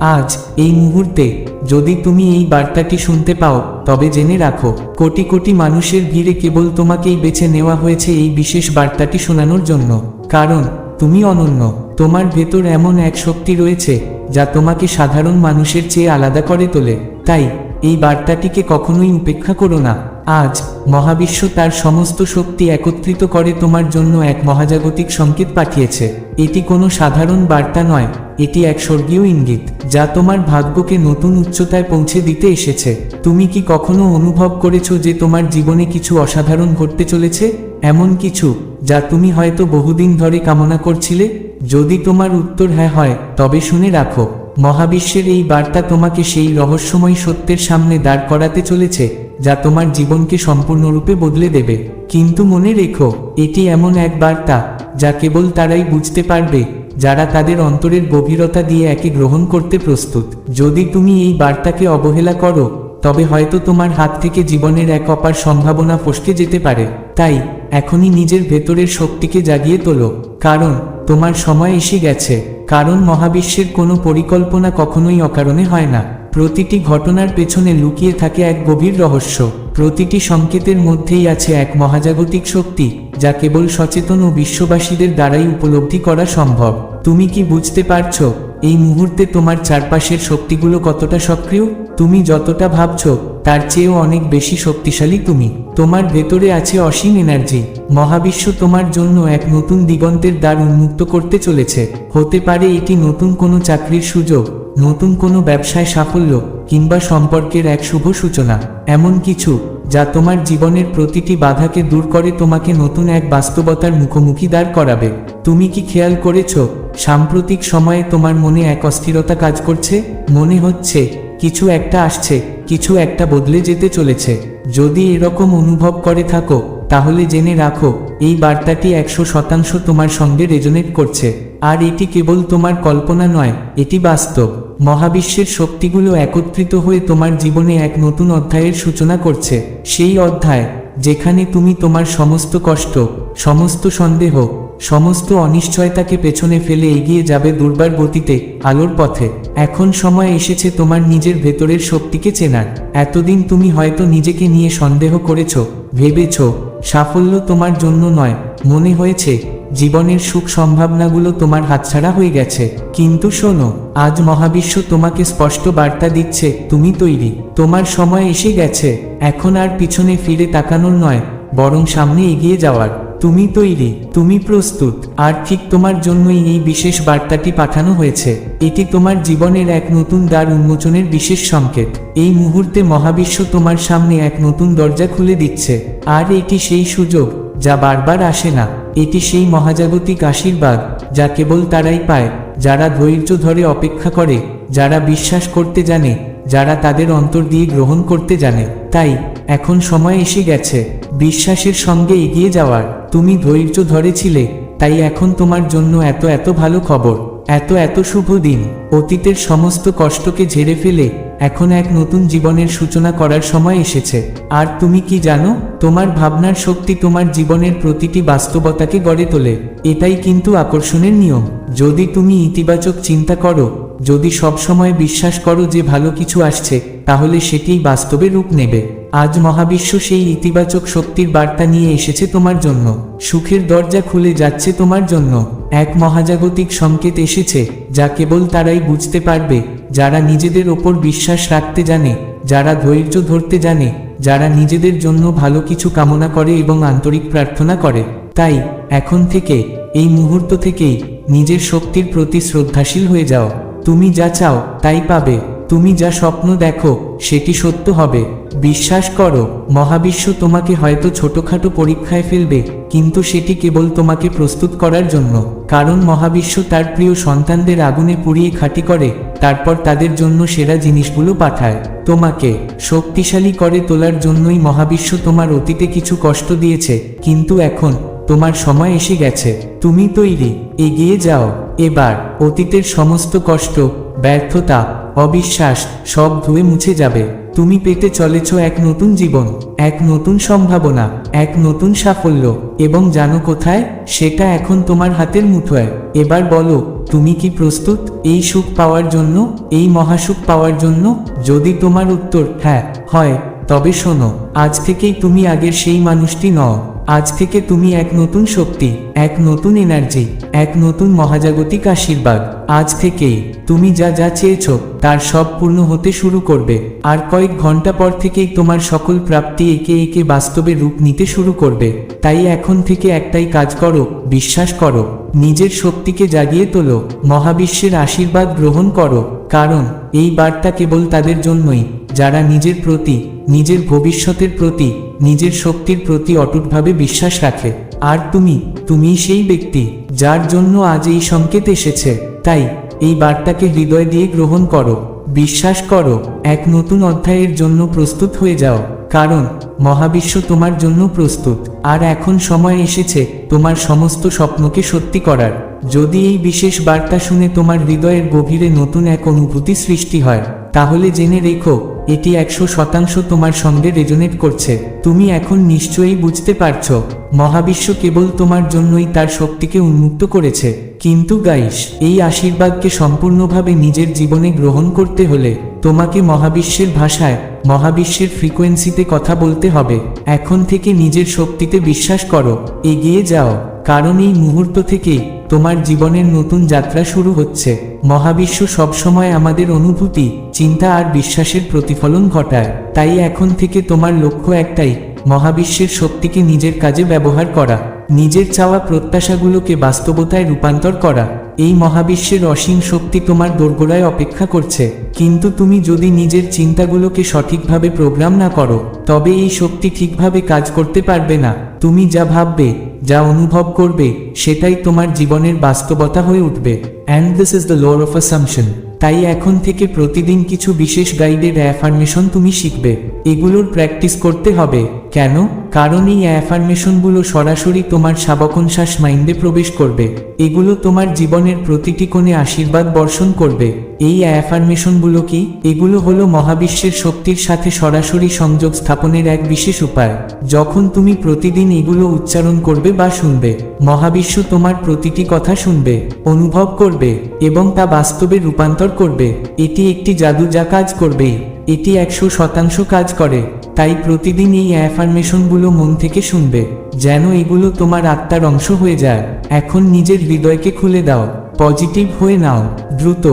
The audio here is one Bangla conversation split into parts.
আজ এই মুহূর্তে যদি তুমি এই বার্তাটি শুনতে পাও, তবে জেনে রাখো, কোটি কোটি মানুষের ভিড়ে কেবল তোমাকেই বেছে নেওয়া হয়েছে এই বিশেষ বার্তাটি শোনানোর জন্য। কারণ, তুমি অনন্য। তোমার ভেতর এমন এক শক্তি রয়েছে, যা তোমাকে সাধারণ মানুষের চেয়ে আলাদা করে তোলে। তাই, এই বার্তাটিকে কখনোই উপেক্ষা করো না। আজ মহাবিশ্ব তার সমস্ত শক্তি একত্রিত করে তোমার জন্য এক মহাজাগতিক সংকেত পাঠিয়েছে। এটি কোনো সাধারণ বার্তা নয়, এটি এক স্বর্গীয় ইঙ্গিত, যা তোমার ভাগ্যকে নতুন উচ্চতায় পৌঁছে দিতে এসেছে। তুমি কি কখনো অনুভব করেছ যে তোমার জীবনে কিছু অসাধারণ ঘটতে চলেছে? এমন কিছু, যা তুমি হয়তো বহুদিন ধরে কামনা করছিলে? যদি তোমার উত্তর হ্যাঁ হয়, তবে শুনে রাখো। মহাবিশ্বের এই বার্তা তোমাকে সেই রহস্যময় সত্যের সামনে দাঁড় করাতে চলেছে, যা তোমার জীবনকে সম্পূর্ণরূপে বদলে দেবে। কিন্তু মনে রেখো, এটি এমন এক বার্তা, যা কেবল তারাই বুঝতে পারবে, যারা তাদের অন্তরের গভীরতা দিয়ে একে গ্রহণ করতে প্রস্তুত। যদি তুমি এই বার্তাকে অবহেলা করো, তবে হয়তো তোমার হাত থেকে জীবনের এক অপার সম্ভাবনা ফসকে যেতে পারে। তাই, এখনই নিজের ভেতরের শক্তিকে জাগিয়ে তোলো, কারণ তোমার সময় এসে গেছে, কারণ মহাবিশ্বের কোনো পরিকল্পনা কখনোই অকারণে হয় না। প্রতিটি ঘটনার পেছনে লুকিয়ে থাকে এক গভীর রহস্য। প্রতিটি সংকেতের মধ্যেই আছে এক মহাজাগতিক শক্তি, যা কেবল সচেতন ও বিশ্ববাসীদের দ্বারাই উপলব্ধি করা সম্ভব। তুমি কি বুঝতে পারছ এই মুহূর্তে তোমার চারপাশের শক্তিগুলো কতটা সক্রিয়? তুমি যতটা ভাবছ, তার চেয়েও অনেক বেশি শক্তিশালী তুমি। তোমার ভেতরে আছে অসীম এনার্জি মহাবিশ্ব তোমার জন্য এক নতুন দিগন্তের দ্বার উন্মুক্ত করতে চলেছে। হতে পারে এটি নতুন কোনো চাকরির সুযোগ, নতুন কোনো ব্যবসায় সাফল্য, কিংবা সম্পর্কের এক শুভ সূচনা। এমন কিছু যা তোমার জীবনের প্রতিটি বাধাকে দূর করে তোমাকে নতুন এক বাস্তবতার মুখোমুখি দাঁড় করাবে। তুমি কি খেয়াল করেছ, সাম্প্রতিক সময়ে তোমার মনে এক অস্থিরতা কাজ করছে? মনে হচ্ছে, কিছু একটা আসছে, কিছু একটা বদলে যেতে চলেছে। যদি এরকম অনুভব করে থাকো, তাহলে জেনে রাখো, এই বার্তাটি একশো শতাংশ তোমার সঙ্গে রেজোনেট করছে। আর এটি কেবল তোমার কল্পনা নয়, এটি বাস্তব। মহাবিশ্বের শক্তিগুলো একত্রিত হয়ে তোমার জীবনে এক নতুন অধ্যায়ের সূচনা করছে। সেই অধ্যায়, যেখানে তুমি তোমার সমস্ত কষ্ট, সমস্ত সন্দেহ, সমস্ত অনিশ্চয়তাকে পেছনে ফেলে এগিয়ে যাবে দুর্বার গতিতে, আলোর পথে। এখন সময় এসেছে তোমার নিজের ভেতরের শক্তিকে চেনার। এতদিন তুমি হয়তো নিজেকে নিয়ে সন্দেহ করেছ, ভেবেছ, সাফল্য তোমার জন্য নয়, মনে হয়েছে জীবনের সুখ সম্ভাবনাগুলো তোমার হাতছাড়া হয়ে গেছে। কিন্তু শোনো, আজ মহাবিশ্ব তোমাকে স্পষ্ট বার্তা দিচ্ছে, তুমি তৈরি। তোমার সময় এসে গেছে, এখন আর পিছনে ফিরে তাকানোর নয়, বরং সামনে এগিয়ে যাওয়ার। তুমি তৈরি, তুমি প্রস্তুত, আর ঠিক তোমার জন্যই এই বিশেষ বার্তাটি পাঠানো হয়েছে। এটি তোমার জীবনের এক নতুন দ্বার উন্মোচনের বিশেষ সংকেত। এই মুহূর্তে মহাবিশ্ব তোমার সামনে এক নতুন দরজা খুলে দিচ্ছে, আর এটি সেই সুযোগ, যা বারবার আসে না। এটি সেই মহাজাগতিক আশীর্বাদ যা কেবল তারাই পায়, যারা ধৈর্য ধরে অপেক্ষা করে, যারা বিশ্বাস করতে জানে, যারা তাদের অন্তর দিয়ে গ্রহণ করতে জানে। তাই, এখন সময় এসে গেছে, বিশ্বাসের সঙ্গে এগিয়ে যাওয়ার। তুমি ধৈর্য ধরেছিলে, তাই এখন তোমার জন্য এত এত ভালো খবর। এত এত শুভ দিন। অতীতের সমস্ত কষ্টকে ঝেড়ে ফেলে এখন এক নতুন জীবনের সূচনা করার সময় এসেছে। আর তুমি কি জানো, তোমার ভাবনার শক্তি তোমার জীবনের প্রতিটি বাস্তবতাকে গড়ে তোলে। এটাই কিন্তু আকর্ষণের নিয়ম। যদি তুমি ইতিবাচক চিন্তা করো, যদি সবসময় বিশ্বাস করো যে ভালো কিছু আসছে, তাহলে সেটিই বাস্তবে রূপ নেবে। আজ মহাবিশ্ব সেই ইতিবাচক শক্তির বার্তা নিয়ে এসেছে তোমার জন্য। সুখের দরজা খুলে যাচ্ছে তোমার জন্য। এক মহাজাগতিক সংকেত এসেছে, যা কেবল তারাই বুঝতে পারবে, যারা নিজেদের ওপর বিশ্বাস রাখতে জানে, যারা ধৈর্য ধরতে জানে, যারা নিজেদের জন্য ভালো কিছু কামনা করে এবং আন্তরিক প্রার্থনা করে। তাই, এখন থেকে, এই মুহূর্ত থেকেই, নিজের শক্তির প্রতি শ্রদ্ধাশীল হয়ে যাও। তুমি যা চাও, তাই পাবে। তুমি যা স্বপ্ন দেখো, সেটি সত্য হবে। বিশ্বাস করো, মহাবিশ্ব তোমাকে হয়তো ছোটখাটো পরীক্ষায় ফেলবে, কিন্তু সেটি কেবল তোমাকে প্রস্তুত করার জন্য। কারণ মহাবিশ্ব তার প্রিয় সন্তানদের আগুনে পুড়িয়ে খাঁটি করে, তারপর তাদের জন্য সেরা জিনিসগুলো পাঠায়। তোমাকে শক্তিশালী করে তোলার জন্যই মহাবিশ্ব তোমার অতীতে কিছু কষ্ট দিয়েছে, কিন্তু এখন তোমার সময় এসে গেছে। তুমি তৈরি, এগিয়ে যাও। এবার অতীতের সমস্ত কষ্ট, ব্যর্থতা, অবিশ্বাস সব ধুয়ে মুছে যাবে। তুমি পেতে চলেছ এক নতুন জীবন, এক নতুন সম্ভাবনা, এক নতুন সাফল্য। এবং জানো কোথায়? সেটা এখন তোমার হাতের মুঠোয়। এবার বলো, তুমি কি প্রস্তুত? এই সুখ পাওয়ার জন্য, এই মহাসুখ পাওয়ার জন্য? যদি তোমার উত্তর হ্যাঁ হয় তবে শোনো, আজ থেকেই তুমি আগের সেই মানুষটি নও। আজ থেকে তুমি এক নতুন শক্তি, এক নতুন এনার্জি এক নতুন মহাজাগতিক আশীর্বাদ। আজ থেকেই তুমি যা যা চেয়েছ, তার সব পূর্ণ হতে শুরু করবে। আর কয়েক ঘণ্টা পর থেকেই তোমার সকল প্রাপ্তি একে একে বাস্তবে রূপ নিতে শুরু করবে। তাই এখন থেকে একটাই কাজ করো, বিশ্বাস করো, নিজের শক্তিকে জাগিয়ে তোলো, মহাবিশ্বের আশীর্বাদ গ্রহণ করো। কারণ, এই বার্তা কেবল তাদের জন্যই। যারা নিজের প্রতি, নিজের ভবিষ্যতের প্রতি, নিজের শক্তির প্রতি অটুটভাবে বিশ্বাস রাখে। আর তুমি তুমি সেই ব্যক্তি, যার জন্য আজ এই সংকেত এসেছে। তাই, এই বার্তাকে হৃদয় দিয়ে গ্রহণ করো। বিশ্বাস করো, এক নতুন অধ্যায়ের জন্য প্রস্তুত হয়ে যাও। কারণ, মহাবিশ্ব তোমার জন্য প্রস্তুত। আর এখন সময় এসেছে, তোমার সমস্ত স্বপ্নকে সত্যি করার। যদি এই বিশেষ বার্তা শুনে তোমার হৃদয়ের গভীরে নতুন এক অনুভূতি সৃষ্টি হয়, তাহলে জেনে রেখো এটি একশো শতাংশ তোমার সঙ্গে রেজোনেট করছে। তুমি এখন নিশ্চয়ই বুঝতে পারছ, মহাবিশ্ব কেবল তোমার জন্যই তার শক্তিকে উন্মুক্ত করেছে। কিন্তু গাইস এই আশীর্বাদকে সম্পূর্ণভাবে নিজের জীবনে গ্রহণ করতে হলে তোমাকে মহাবিশ্বের ভাষায়, মহাবিশ্বের ফ্রিকোয়েন্সিতে কথা বলতে হবে। এখন থেকে নিজের শক্তিতে বিশ্বাস করো, এগিয়ে যাও। কারণ এই মুহূর্ত থেকেই তোমার জীবনের নতুন যাত্রা শুরু হচ্ছে। মহাবিশ্ব সবসময় আমাদের অনুভূতি, চিন্তা আর বিশ্বাসের প্রতিফলন ঘটায়। তাই এখন থেকে তোমার লক্ষ্য একটাই, মহাবিশ্বের শক্তিকে নিজের কাজে ব্যবহার করা। নিজের চাওয়া প্রত্যাশাগুলোকে বাস্তবতায় রূপান্তর করা। এই মহাবিশ্বের অসীম শক্তি তোমার দোরগোড়ায় অপেক্ষা করছে। কিন্তু তুমি যদি নিজের চিন্তাগুলোকে সঠিকভাবে প্রোগ্রাম না করো, তবে এই শক্তি ঠিকভাবে কাজ করতে পারবে না। তুমি যা ভাববে, যা অনুভব করবে, সেটাই তোমার জীবনের বাস্তবতা হয়ে উঠবে। And this is the law of assumption তাই এখন থেকে প্রতিদিন কিছু বিশেষ গাইডের অ্যাফার্মেশন তুমি শিখবে। এগুলোর প্র্যাকটিস করতে হবে। কেন? কারণ এই অ্যাফার্মেশনগুলো সরাসরি তোমার সাবকনশ্বাস মাইন্ডে প্রবেশ করবে। এগুলো তোমার জীবনের প্রতিটি কোণে আশীর্বাদ বর্ষণ করবে। এই অ্যাফার্মেশনগুলো কি? এগুলো হলো মহাবিশ্বের শক্তির সাথে সরাসরি সংযোগ স্থাপনের এক বিশেষ উপায়। যখন তুমি প্রতিদিন এগুলো উচ্চারণ করবে বা শুনবে, মহাবিশ্ব তোমার প্রতিটি কথা শুনবে, অনুভব করবে এবং তা বাস্তবে রূপান্তর করবে। এটি একটি জাদু যা কাজ করবেই। এটি একশো শতাংশ কাজ করে। তাই প্রতিদিন এই অ্যাফার্মেশনগুলো মন থেকে শুনবে, যেন এগুলো তোমার আত্মার অংশ হয়ে যায়। এখন নিজের হৃদয়কে খুলে দাও পজিটিভ হয়ে নাও, দ্রুত,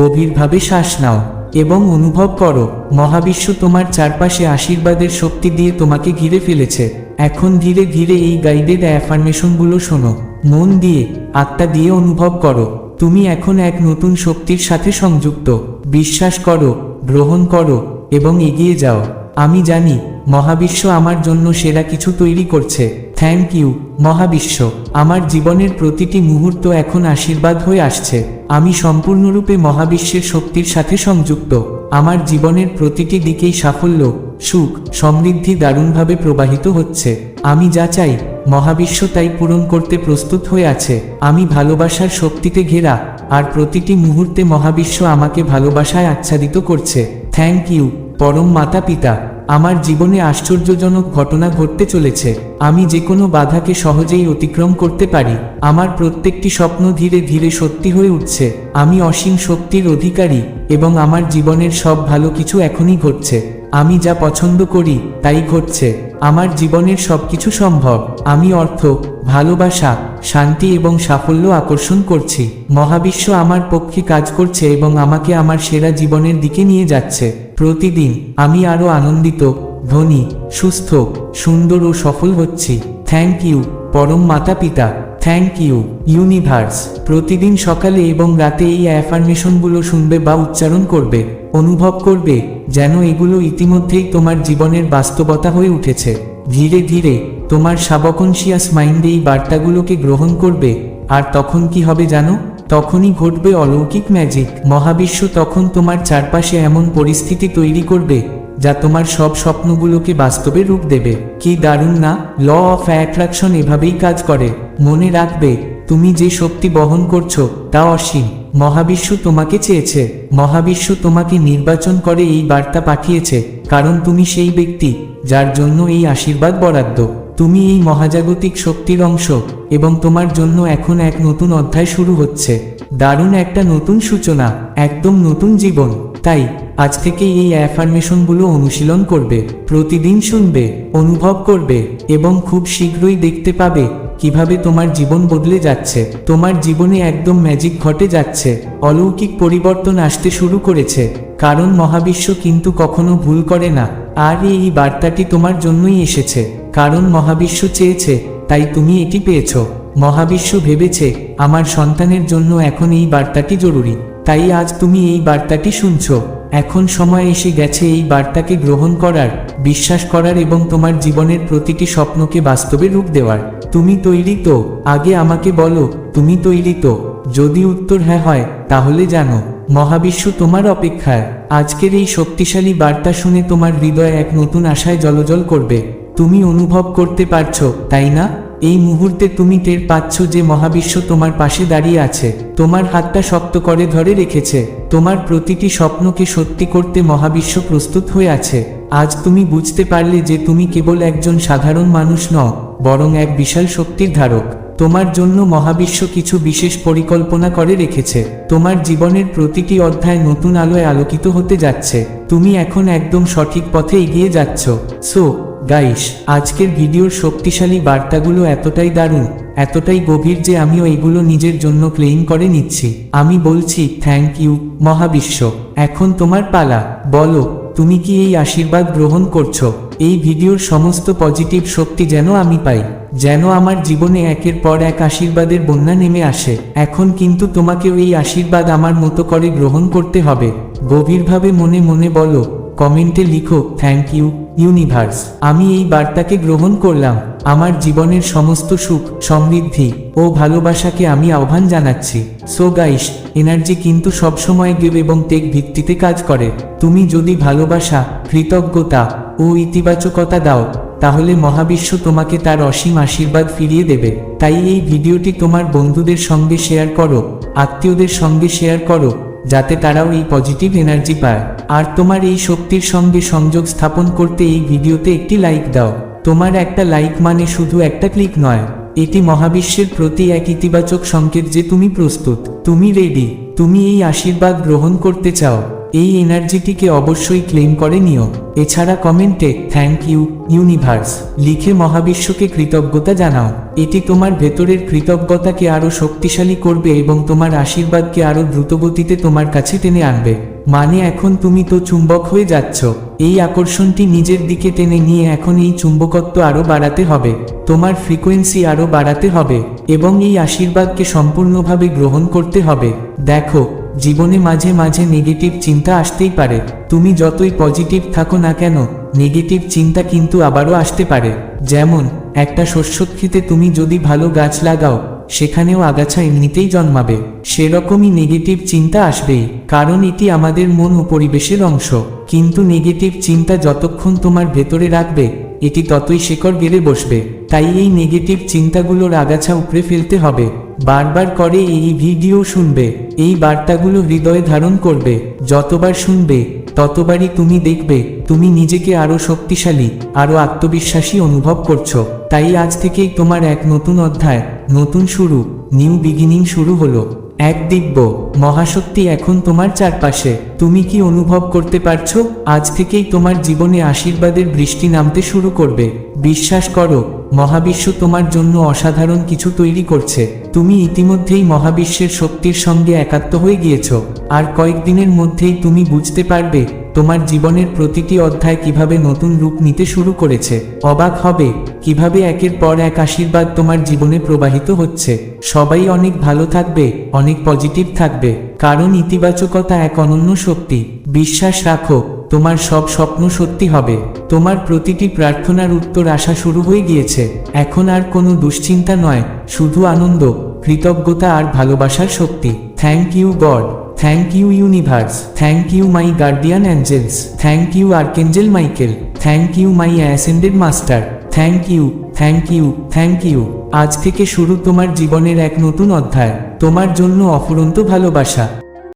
গভীরভাবে শ্বাস নাও, এবং অনুভব করো, মহাবিশ্ব তোমার চারপাশে আশীর্বাদের শক্তি দিয়ে তোমাকে ঘিরে ফেলেছে। এখন ধীরে ধীরে এই গাইডেড অ্যাফার্মেশনগুলো শোনো, মন দিয়ে, আত্মা দিয়ে অনুভব করো, তুমি এখন এক নতুন শক্তির সাথে সংযুক্ত। বিশ্বাস করো, গ্রহণ করো, এবং এগিয়ে যাও। আমি জানি, মহাবিশ্ব আমার জন্য সেরা কিছু তৈরি করছে। থ্যাংক ইউ মহাবিশ্ব। আমার জীবনের প্রতিটি মুহূর্ত এখন আশীর্বাদ হয়ে আসছে। আমি সম্পূর্ণরূপে মহাবিশ্বের শক্তির সাথে সংযুক্ত। আমার জীবনের প্রতিটি দিকেই সাফল্য, সুখ, সমৃদ্ধি দারুণভাবে প্রবাহিত হচ্ছে। আমি যা চাই, মহাবিশ্ব তাই পূরণ করতে প্রস্তুত হয়ে আছে। আমি ভালোবাসার শক্তিতে ঘেরা, আর প্রতিটি মুহূর্তে মহাবিশ্ব আমাকে ভালোবাসায় আচ্ছাদিত করছে। থ্যাংক ইউ পরম মাতা পিতা আমার জীবনে আশ্চর্যজনক ঘটনা ঘটতে চলেছে। আমি যে কোনো বাধাকে সহজেই অতিক্রম করতে পারি। আমার প্রত্যেকটি স্বপ্ন ধীরে ধীরে সত্যি হয়ে উঠছে। আমি অসীম শক্তির অধিকারী এবং আমার জীবনের সব ভালো কিছু এখনই ঘটছে। আমি যা পছন্দ করি, তাই ঘটছে। আমার জীবনের সবকিছু সম্ভব। আমি অর্থ, ভালোবাসা, শান্তি এবং সাফল্য আকর্ষণ করছি। মহাবিশ্ব আমার পক্ষে কাজ করছে এবং আমাকে আমার সেরা জীবনের দিকে নিয়ে যাচ্ছে। প্রতিদিন আমি আরও আনন্দিত, ধনী, সুস্থ, সুন্দর ও সফল হচ্ছি। থ্যাংক ইউ পরম মাতা পিতা। থ্যাংক ইউ ইউনিভার্স প্রতিদিন সকালে এবং রাতে এই অ্যাফার্মেশনগুলো শুনবে বা উচ্চারণ করবে, অনুভব করবে, যেন এগুলো ইতিমধ্যেই তোমার জীবনের বাস্তবতা হয়ে উঠেছে। ধীরে ধীরে, তোমার সাবকনশিয়াস মাইন্ড এই বার্তাগুলোকে গ্রহণ করবে, আর তখন কি হবে জানো? তখনই ঘটবে অলৌকিক ম্যাজিক মহাবিশ্ব তখন তোমার চারপাশে এমন পরিস্থিতি তৈরি করবে, যা তোমার সব স্বপ্নগুলোকে বাস্তবে রূপ দেবে। কি দারুণ না? ল অফ অ্যাট্রাকশন এভাবেই কাজ করে। মনে রাখবে, তুমি যে শক্তি বহন করছ, তা অসীম। মহাবিশ্ব তোমাকে চেয়েছে। মহাবিশ্ব তোমাকে নির্বাচন করে এই বার্তা পাঠিয়েছে, কারণ তুমি সেই ব্যক্তি, যার জন্য এই আশীর্বাদ বরাদ্দ। তুমি এই মহাজাগতিক শক্তির অংশ এবং তোমার জন্য এখন এক নতুন অধ্যায় শুরু হচ্ছে। দারুণ একটা নতুন সূচনা, একদম নতুন জীবন। তাই, আজ থেকে এই অ্যাফার্মেশনগুলো অনুশীলন করবে, প্রতিদিন শুনবে, অনুভব করবে এবং খুব শীঘ্রই দেখতে পাবে কীভাবে তোমার জীবন বদলে যাচ্ছে। তোমার জীবনে একদম ম্যাজিক ঘটে যাচ্ছে, অলৌকিক পরিবর্তন আসতে শুরু করেছে। কারণ মহাবিশ্ব কিন্তু কখনো ভুল করে না। আর এই বার্তাটি তোমার জন্যই এসেছে, কারণ মহাবিশ্ব চেয়েছে, তাই তুমি এটি পেয়েছ। মহাবিশ্ব ভেবেছে, আমার সন্তানের জন্য এখন এই বার্তাটি জরুরি, তাই আজ তুমি এই বার্তাটি শুনছ। এখন সময় এসে গেছে এই বার্তাকে গ্রহণ করার, বিশ্বাস করার এবং তোমার জীবনের প্রতিটি স্বপ্নকে বাস্তবে রূপ দেওয়ার। তুমি তৈরি তো, আগে আমাকে বলো, তুমি তৈরি তো। যদি উত্তর হ্যাঁ হয়, তাহলে জানো, মহাবিশ্ব তোমার অপেক্ষায়। আজকের এই শক্তিশালী বার্তা শুনে তোমার হৃদয় এক নতুন আশায় জলজল করবে। তুমি অনুভব করতে পারছ, তাই না? এই মুহূর্তে তুমি টের পাচ্ছ যে মহাবিশ্ব তোমার পাশে দাঁড়িয়ে আছে। তোমার হাতটা শক্ত করে ধরে রেখেছে। তোমার প্রতিটি স্বপ্নকে সত্যি করতে মহাবিশ্ব প্রস্তুত হয়ে আছে। আজ তুমি বুঝতে পারলে যে তুমি কেবল একজন সাধারণ মানুষ নও, বরং এক বিশাল শক্তির ধারক। তোমার জন্য মহাবিশ্ব কিছু বিশেষ পরিকল্পনা করে রেখেছে। তোমার জীবনের প্রতিটি অধ্যায় নতুন আলোয় আলোকিত হতে যাচ্ছে। তুমি এখন একদম সঠিক পথে এগিয়ে যাচ্ছ। সো গাইস আজকের ভিডিওর শক্তিশালী বার্তাগুলো এতটাই দারুণ, এতটাই গভীর যে আমিও এগুলো নিজের জন্য ক্লেইম করে নিচ্ছি। আমি বলছি থ্যাংক ইউ মহাবিশ্ব। এখন তোমার পালা। বলো, তুমি কি এই আশীর্বাদ গ্রহণ করছ? এই ভিডিওর সমস্ত পজিটিভ শক্তি যেন আমি পাই, যেন আমার জীবনে একের পর এক আশীর্বাদের বন্যা নেমে আসে। এখন কিন্তু তোমাকে এই আশীর্বাদ আমার মতো করে গ্রহণ করতে হবে। গভীরভাবে মনে মনে বলো কমেন্টে লিখো থ্যাংক ইউ ইউনিভার্স আমি এই বার্তাকে গ্রহণ করলাম। আমার জীবনের সমস্ত সুখ, সমৃদ্ধি ও ভালোবাসাকে আমি আহ্বান জানাচ্ছি। সো গাইস এনার্জি কিন্তু সবসময় গেব এবং টেক ভিত্তিতে কাজ করে। তুমি যদি ভালোবাসা, কৃতজ্ঞতা ও ইতিবাচকতা দাও, তাহলে মহাবিশ্ব তোমাকে তার অসীম আশীর্বাদ ফিরিয়ে দেবে। তাই এই ভিডিওটি তোমার বন্ধুদের সঙ্গে শেয়ার করো, আত্মীয়দের সঙ্গে শেয়ার করো যাতে তারাও এই পজিটিভ এনার্জি পায়। আর তোমার এই শক্তির সঙ্গে সংযোগ স্থাপন করতে এই ভিডিওতে একটি লাইক দাও। তোমার একটা লাইক মানে শুধু একটা ক্লিক নয়। এটি মহাবিশ্বের প্রতি এক ইতিবাচক সংকেত যে তুমি প্রস্তুত, তুমি রেডি তুমি এই আশীর্বাদ গ্রহণ করতে চাও। এই এনার্জিটিকে অবশ্যই ক্লেম করে নিও। এছাড়া কমেন্টে থ্যাংক ইউ ইউনিভার্স লিখে মহাবিশ্বকে কৃতজ্ঞতা জানাও। এটি তোমার ভেতরের কৃতজ্ঞতাকে আরও শক্তিশালী করবে এবং তোমার আশীর্বাদকে আরও দ্রুতগতিতে তোমার কাছে টেনে আনবে। মানে এখন তুমি তো চুম্বক হয়ে যাচ্ছ। এই আকর্ষণটি নিজের দিকে টেনে নিয়ে এখন এই চুম্বকত্ব আরও বাড়াতে হবে। তোমার ফ্রিকোয়েন্সি আরও বাড়াতে হবে এবং এই আশীর্বাদকে সম্পূর্ণভাবে গ্রহণ করতে হবে। দেখো জীবনে মাঝে মাঝে নেগেটিভ চিন্তা আসতেই পারে। তুমি যতই পজিটিভ থাকো না কেন নেগেটিভ চিন্তা কিন্তু আবারও আসতে পারে। যেমন, একটা শস্যক্ষেতে তুমি যদি ভালো গাছ লাগাও, সেখানেও আগাছা এমনিতেই জন্মাবে। সেরকমই নেগেটিভ চিন্তা আসবেই, কারণ এটি আমাদের মন ও পরিবেশের অংশ। কিন্তু নেগেটিভ চিন্তা যতক্ষণ তোমার ভেতরে রাখবে, এটি ততই শেকড় গেড়ে বসবে। তাই এই নেগেটিভ চিন্তাগুলোর আগাছা উপড়ে ফেলতে হবে। বারবার করে এই ভিডিও শুনবে, এই বার্তাগুলো হৃদয়ে ধারণ করবে, যতবার শুনবে, ততবারই তুমি দেখবে, তুমি নিজেকে আরও শক্তিশালী আরও আত্মবিশ্বাসী অনুভব করছ। তাই আজ থেকেই তোমার এক নতুন অধ্যায়, নতুন শুরু, নিউ বিগিনিং শুরু হলো। এক দিব্য, মহাশক্তি এখন তোমার চারপাশে। তুমি কি অনুভব করতে পারছ? আজ থেকেই তোমার জীবনে আশীর্বাদের বৃষ্টি নামতে শুরু করবে। বিশ্বাস করো, মহাবিশ্ব তোমার জন্য অসাধারণ কিছু তৈরি করছে। তুমি ইতিমধ্যেই মহাবিশ্বের শক্তির সঙ্গে একাত্ম হয়ে গিয়েছ। আর কয়েকদিনের মধ্যেই তুমি বুঝতে পারবে তোমার জীবনের প্রতিটি অধ্যায় কীভাবে নতুন রূপ নিতে শুরু করেছে? অবাক হবে, কীভাবে একের পর এক আশীর্বাদ তোমার জীবনে প্রবাহিত হচ্ছে? সবাই অনেক ভালো থাকবে, অনেক পজিটিভ থাকবে। কারণ ইতিবাচকতা এক অনন্য শক্তি। বিশ্বাস রাখো, তোমার সব স্বপ্ন সত্যি হবে। তোমার প্রতিটি প্রার্থনার উত্তর আসা শুরু হয়ে গিয়েছে। এখন আর কোনো দুশ্চিন্তা নয়, শুধু আনন্দ, কৃতজ্ঞতা আর ভালোবাসার শক্তি। Thank you God thank you universe thank you my guardian angels thank you archangel Michael thank you my ascended master thank you thank you thank you আজ থেকে শুরু তোমার জীবনের এক নতুন অধ্যায়। তোমার জন্য অফুরন্ত ভালোবাসা।